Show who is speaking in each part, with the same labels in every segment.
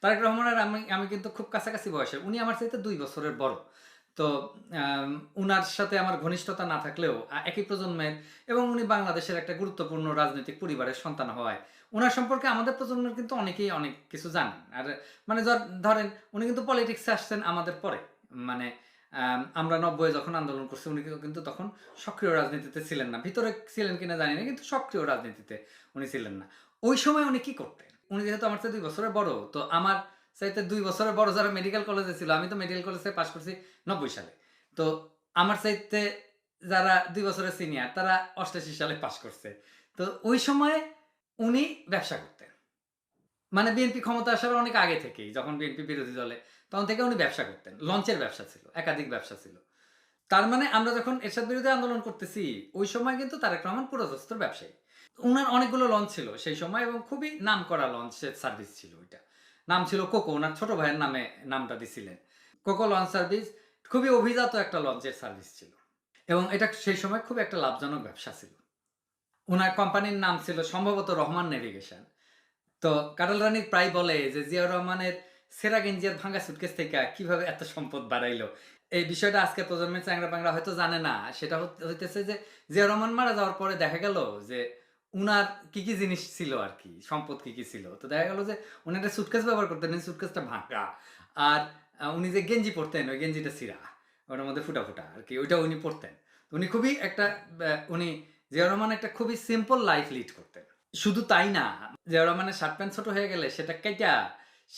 Speaker 1: তারেক রহমানের আমি আমি কিন্তু খুব কাছাকাছি বয়সের। উনি আমার চাইতে দুই বছরের বড়। তো উনার সাথে আমার ঘনিষ্ঠতা না থাকলেও একই প্রজন্মের এবং উনি বাংলাদেশের একটা গুরুত্বপূর্ণ রাজনৈতিক পরিবারের সন্তান হওয়ায় ওনার সম্পর্কে আমাদের প্রজন্মের কিন্তু অনেকেই অনেক কিছু জানেন। আর মানে ধর- ধরেন উনি কিন্তু পলিটিক্সে আসছেন আমাদের পরে। মানে আম, আমরা নব্বই যখন আন্দোলন করছি উনি কিন্তু তখন সক্রিয় রাজনীতিতে ছিলেন না। ভিতরে ছিলেন কিনা জানি না কিন্তু সক্রিয় রাজনীতিতে উনি ছিলেন না। ওই সময় উনি কি করতেন? উনি যেহেতু আমার চেয়ে দুই বছরের বড়, তো আমার চাইতে দুই বছরের বড় যারা মেডিকেল কলেজে ছিল, আমি তো মেডিকেল কলেজে পাশ করছি নব্বই সালে। তো আমার চাইতে যারা দুই বছরের সিনিয়র তারা অষ্টাশি সালে পাশ করছে। তো ওই সময়ে উনি ব্যবসা করতেন। মানে বিএনপি ক্ষমতা আসার অনেক আগে থেকেই, যখন বিএনপি বিরোধী দলে, তখন থেকে উনি ব্যবসা করতেন। লঞ্চের ব্যবসা ছিল, একাধিক ব্যবসা ছিল। তার মানে আমরা যখন এরশাদ বিরোধী আন্দোলন করতেছি, ওই সময় কিন্তু তারেক রহমান পুরোদস্তর ব্যবসায়ী। ওনার অনেকগুলো লঞ্চ ছিল সেই সময় এবং খুবই নাম করা লঞ্চের সার্ভিস ছিল ওইটা। নাম ছিল কোকো ওনার ছোট ভাইয়ের নামে নামটা দিছিলেন। কোকো লঞ্চ সার্ভিস খুবই অভিজাত একটা লঞ্চের সার্ভিস ছিল। এবং এটা সেই সময় খুব একটা লাভজনক ব্যবসা ছিল। ওনার কোম্পানির নাম ছিল সম্ভবত রহমান নেভিগেশন তো কাটাল রানী প্রায় বলে যে জিয়াউর রহমানের সেরা গেঞ্জিয়ার ভাঙ্গা সুটকেস থেকে কীভাবে এত সম্পদ বাড়াইলো? এই বিষয়টা আজকে প্রজন্মের চ্যাংরা প্যাংরা হয়তো জানে না। সেটা হইতেছে যে জিয়াউর রহমান মারা যাওয়ার পরে দেখা গেল যে, উনার কি কি জিনিস ছিল আর কি সম্পদ কি কি ছিল? তো দেখা গেল যে উনি একটা সুটকেস ব্যবহার করতেন সুটকেসটা ভাঙা। আর উনি যে গেঞ্জি পরতেন, ওই গেঞ্জিটা সিরা ওটার মধ্যে ফুটা ফুটা আর কি ওইটা উনি পরতেন। উনি খুবই একটা উনি জিয়াউর রহমান একটা খুবই সিম্পল লাইফ লিড করতেন। শুধু তাই না জিয়াউর রহমানের শার্ট প্যান্ট ছোট হয়ে গেলে সেটা কেটা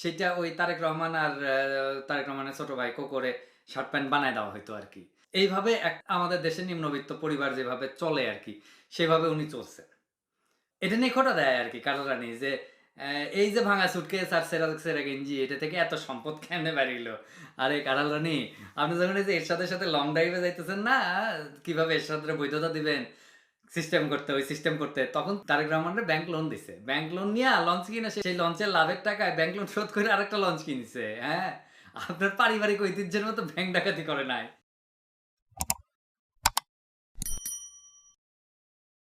Speaker 1: সেটা ওই তারেক রহমান আর তারেক রহমানের ছোট ভাই করে শার্ট প্যান্ট বানায় দেওয়া হতো আর কি। এইভাবে এক, আমাদের দেশের নিম্নবিত্ত পরিবার যেভাবে চলে আর কি, সেভাবে উনি চলছে। এটা নিয়ে খোটা দেয় আর কি কারও রানী যে এই যে ভাঙা সুটকেস আর সেরা সেরা গেঞ্জি, এটা থেকে এত সম্পদ কেমনে বাড়িলো? আরে কারাল রানী, আপনি যখন এই যে এর সাথে সাথে লং ড্রাইভে যাইতেছেন না, কীভাবে এরশাদের বৈধতা দিবেন? সিস্টেম করতে ওই সিস্টেম করতে তখন তারেক রহমানের ব্যাংক লোন দিছে। ব্যাংক লোন নিয়ে লঞ্চ কিনে সেই লঞ্চের লাভের টাকায় ব্যাংক লোন শোধ করে আরেকটা লঞ্চ কিনছে হ্যাঁ? আপনার পারিবারিক ঐতিহ্যের মতো ব্যাংক ডাকাতি করে নাই।